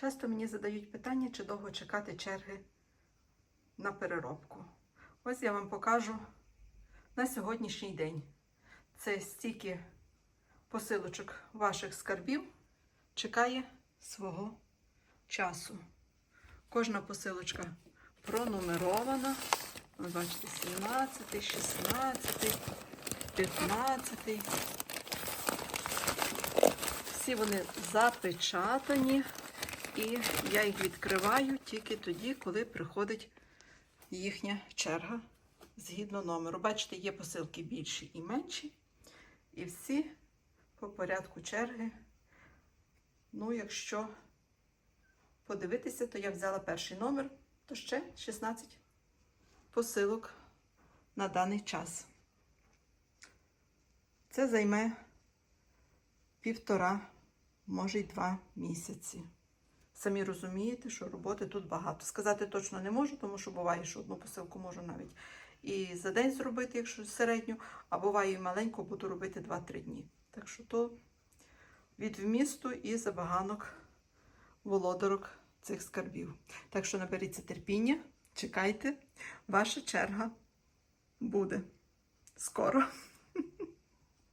Часто мені задають питання, чи довго чекати черги на переробку. Ось я вам покажу на сьогоднішній день. Це стільки посилочок ваших скарбів чекає свого часу. Кожна посилочка пронумерована. Ви бачите, 17, 16, 15. Всі вони запечатані, і я їх відкриваю тільки тоді, коли приходить їхня черга згідно номеру. Бачите, є посилки більші і менші. І всі по порядку черги. Ну, якщо подивитися, то я взяла перший номер, то ще 16 посилок на даний час. Це займе півтора, може й два місяці. Самі розумієте, що роботи тут багато. Сказати точно не можу, тому що буває, що одну посилку можу навіть і за день зробити, якщо середню, а буває і маленьку, буду робити 2-3 дні. Так що то від вмісту і забаганок володарок цих скарбів. Так що наберіться терпіння, чекайте, ваша черга буде скоро.